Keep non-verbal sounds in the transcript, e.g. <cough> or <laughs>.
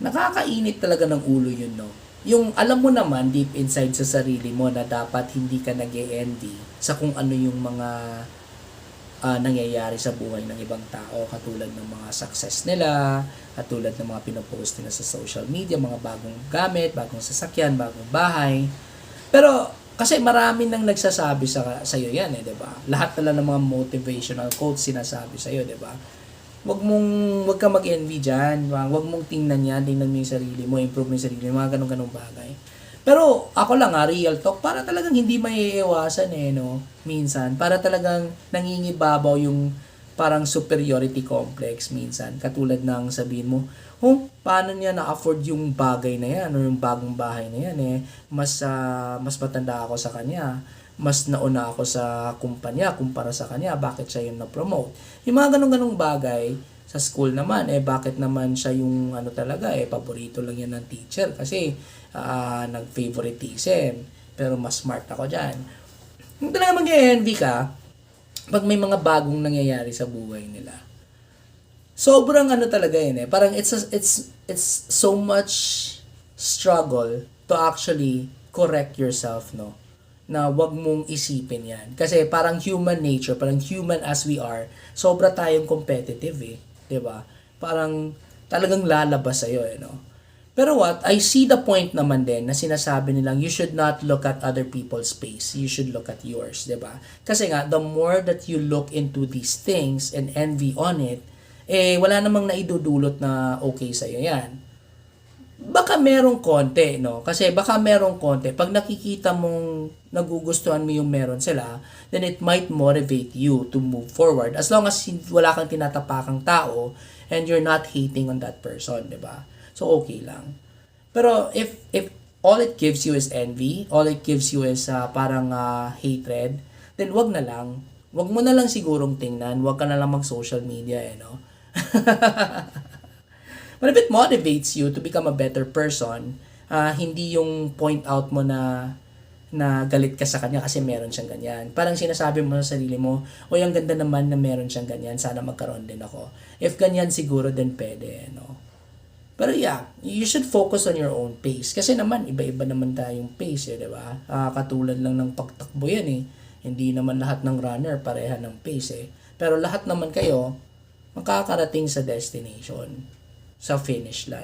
nakakainit talaga ng ulo yun, no? Yung alam mo naman deep inside sa sarili mo na dapat hindi ka nag envy sa kung ano yung mga ah, nangyayari sa buhay ng ibang tao katulad ng mga success nila, katulad ng mga pinopost nila sa social media, mga bagong gamit, bagong sasakyan, bagong bahay. Pero kasi marami nang nagsasabi sa sa iyo yan eh, 'di ba? Lahat na lang ng mga motivational quotes sinasabi sa iyo, 'di ba? Wag mong wag ka mag-envy diyan, wag mong tingnan yan, tingnan mo yung sarili mo, improve mo yung sarili mo, mga ganung ganung bagay. Pero ako lang nga, real talk, para talagang hindi maiiwasan eh, no? Minsan, para talagang nangingibabaw yung parang superiority complex minsan. Katulad ng sabihin mo, oh, paano niya na-afford yung bagay na yan o yung bagong bahay na yan eh. Mas, ah, mas matanda ako sa kanya. Mas nauna ako sa kumpanya kumpara sa kanya. Bakit siya yung na-promote? Yung mga ganong-ganong bagay, sa school naman, eh bakit naman siya yung ano talaga, eh paborito lang yan ng teacher kasi ah, nag-favoritism. Pero mas smart ako dyan. Kung talaga mag-envy ka, pag may mga bagong nangyayari sa buhay nila. Sobrang ano talaga yun eh. Parang it's, a- it's, it's so much struggle to actually correct yourself, no? Na wag mong isipin yan. Kasi parang human nature, parang human as we are, sobra tayong competitive eh. ba? Parang talagang lalabas sa'yo eh, no? Pero what, I see the point naman din na sinasabi nilang you should not look at other people's space. You should look at yours, 'di ba? Kasi nga, the more that you look into these things and envy on it, eh, wala namang naidudulot na okay sa'yo yan baka merong konti, no? Kasi baka merong konti. Pag nakikita mong nagugustuhan mo yung meron sila, then it might motivate you to move forward. As long as wala kang tinatapakang tao and you're not hating on that person, di ba? So, okay lang. Pero if if all it gives you is envy, all it gives you is ah, parang ah, hatred, then wag na lang. Wag mo na lang sigurong tingnan, wag ka na lang mag-social media, eh, no? <laughs> But if it motivates you to become a better person, ah, hindi yung point out mo na na galit ka sa kanya kasi meron siyang ganyan. Parang sinasabi mo sa sarili mo, o ang ganda naman na meron siyang ganyan, sana magkaroon din ako. If ganyan siguro din pwede, no? Pero yeah, you should focus on your own pace. Kasi naman, iba-iba naman tayong pace, eh, di ba? Ah, katulad lang ng pagtakbo yan eh. Hindi naman lahat ng runner pareha ng pace eh. Pero lahat naman kayo, makakarating sa destination, sa finish line.